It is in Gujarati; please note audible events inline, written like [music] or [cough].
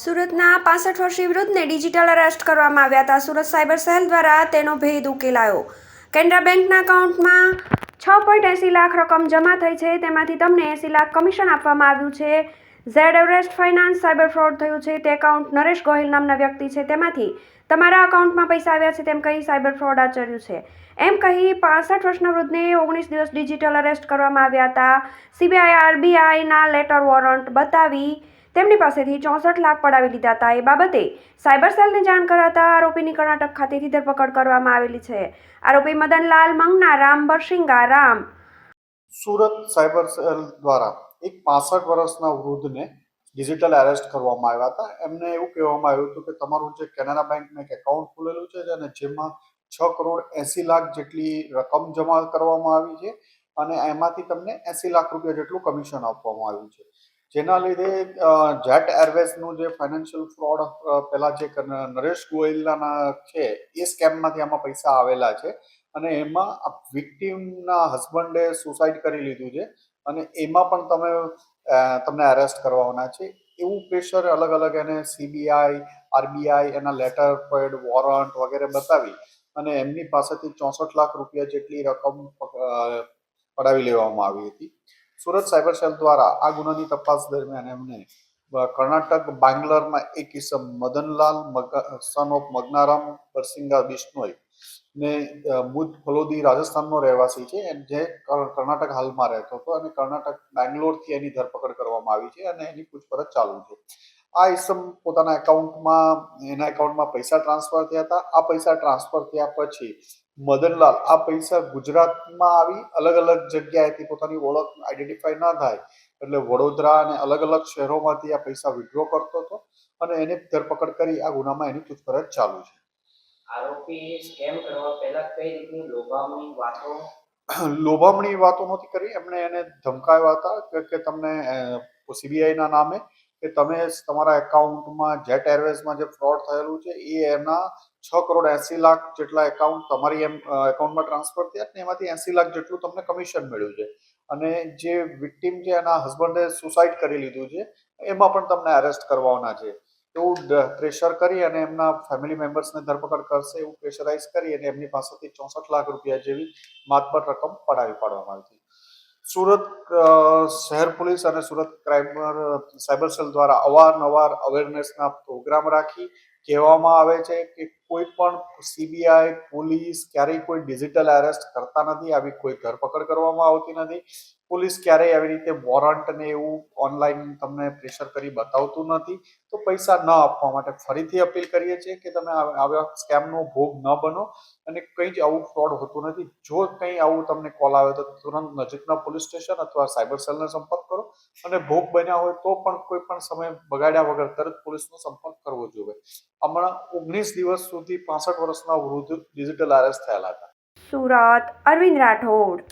સુરતના પાસઠ વર્ષીય વૃદ્ધને ડિજિટલ અરેસ્ટ કરવામાં આવ્યા હતા. સુરત સાયબર સેલ દ્વારા તેનો ભેદ ઉકેલાયો. કેનરા બેંકના એકાઉન્ટમાં છ પોઈન્ટ એંસી લાખ રકમ જમા થઈ છે. તેમાંથી તમને એંસી લાખ કમિશન આપવામાં આવ્યું છે. Z Everest finance cyber fraud થયું છે. તે એકાઉન્ટ નરેશ ગોહિલ નામના વ્યક્તિ છે. તેમાંથી તમારા અકાઉન્ટમાં પૈસા આવ્યા છે તેમ કહી સાયબર ફ્રોડ આચર્યું છે. એમ કહી પાસઠ વર્ષના વૃદ્ધને ઓગણીસ દિવસ ડિજિટલ અરેસ્ટ કરવામાં આવ્યા હતા. સીબીઆઈ, આરબીઆઈના લેટર વોરંટ બતાવી તેમની પાસેથી ચોસઠ લાખ પડાવી લીધા હતા. એ બાબતે સાયબર સેલને જાણ કરાતા આરોપીની કર્ણાટક ખાતેથી ધરપકડ કરવામાં આવેલી છે. આરોપી મદનલાલ મંગના, રામ બરસિંગા રામ. સુરત સાયબર સેલ દ્વારા એક પાસઠ વર્ષના વૃદ્ધને ડિજિટલ એરેસ્ટ કરવામાં આવ્યા હતા. એમને એવું કહેવામાં આવ્યું હતું કે તમારું જે કેનેરા બેંકમાં એક એકાઉન્ટ ખુલેલું છે અને જેમાં છ કરોડ એંસી લાખ જેટલી રકમ જમા કરવામાં આવી છે અને એમાંથી તમને એંસી લાખ રૂપિયા જેટલું કમિશન આપવામાં આવ્યું છે. જેના લીધે જેટ એરવેઝનું જે ફાઇનાન્શિયલ ફ્રોડ પહેલાં જે નરેશ ગોયલના છે, એ સ્કેમમાંથી આમાં પૈસા આવેલા છે અને એમાં વિક્ટીમના હસબન્ડે સુસાઇડ કરી લીધું છે અને એમાં પણ તમે તમને અરેસ્ટ કરવાના છે. એવું પ્રેશર અલગ અલગ એને સીબીઆઈ, આરબીઆઈ એના લેટર પેડ વોરંટ વગેરે બતાવી અને એમની પાસેથી ચોસઠ લાખ રૂપિયા જેટલી રકમ પડાવી લેવામાં આવી હતી. સુરત સાયબર સેલ દ્વારા આ ગુનાની તપાસ દરમિયાન એમને કર્ણાટક, બાંગ્લોરમાં એક ઇસમ મદનલાલ સન ઓફ મગનારામ પરસિંગા બિશ્નોઈ ને મુદ ફલોદી રાજસ્થાનનો રહેવાસી છે જે કર્ણાટક હાલમાં રહેતો હતો અને કર્ણાટક, બેંગ્લોરથી એની ધરપકડ કરવામાં આવી છે અને એની પૂછપરછ ચાલુ છે. આ ઇસમ પોતાના એકાઉન્ટમાં એના એકાઉન્ટમાં પૈસા ટ્રાન્સફર થયા હતા. આ પૈસા ટ્રાન્સફર થયા પછી મદનલાલ આ પૈસા ગુજરાતમાં આવી અલગ અલગ જગ્યાએથી પોતાની ઓળખ આઈડેન્ટિફાઈ ના થાય એટલે વડોદરા અને અલગ અલગ શહેરોમાંથી આ પૈસા વિડ્રો કરતો હતો અને એની ધરપકડ કરી આ ગુનામાં એની પૂછપરછ ચાલુ છે. આરોપી સ્કેમ કરવા પહેલા કઈ રીતની લોભામણી વાતો? [clears throat] લોભામણી વાતો નહોતી કરી. એમણે એને ધમકાવ્યા હતા કે- કે તમને સીબીઆઈના નામે કે તમે તમારા એકાઉન્ટમાં જેટ એરવેઝમાં જે ફ્રોડ થયેલું છે, એ એના છ કરોડ એંસી લાખ જેટલા એકાઉન્ટ તમારી એમ એકાઉન્ટમાં ટ્રાન્સફર થયા અને એમાંથી એંસી લાખ જેટલું તમને કમિશન મળ્યું છે. અને જે વિક્ટીમ છે એના હસબન્ડે સુસાઇડ કરી લીધું છે, એમાં પણ તમને અરેસ્ટ કરવાના છે. એવું પ્રેશર કરી અને એમના ફેમિલી મેમ્બર્સને ધરપકડ કરશે એવું પ્રેશરાઇઝ કરી અને એમની પાસેથી ચોસઠ લાખ રૂપિયા જેવી માતબર રકમ પડાવી પાડવામાં આવી હતી સુરત શહેર પોલીસ અને સુરત ક્રાઇમ સાયબર સેલ દ્વારા અવારનવાર અવેરનેસના પ્રોગ્રામ રાખી કહેવામાં આવે છે કે કોઈ પણ સીબીઆઈ પોલીસ ક્યારેય કોઈ ડિજિટલ એરેસ્ટ કરતા નથી, આવી કોઈ ધરપકડ કરવામાં આવતી નથી. પોલીસ ક્યારેય આવી રીતે વોરંટ ને એવું ઓનલાઈન તમને પ્રેશર કરી બતાવતું નથી. તો પૈસા ન આપવા માટે ફરીથી અપીલ કરીએ છીએ કે તમે આવા સ્કેમનો ભોગ ન બનો અને કંઈ જ આવું ફ્રોડ હોતું નથી. જો કંઈ આવું તમને કોલ આવે તો તુરંત નજીકના પોલીસ સ્ટેશન અથવા સાયબર સેલનો સંપર્ક અને ભોગ બન્યા હોય તો પણ કોઈ પણ સમય બગાડ્યા વગર તરત પોલીસનો સંપર્ક કરવો જોઈએ. હમણાં ઓગણીસ દિવસ સુધી પાસઠ વર્ષના વૃદ્ધ ડિજિટલ અરેસ્ટ થયેલા હતા. સુરત, અરવિંદ રાઠોડ.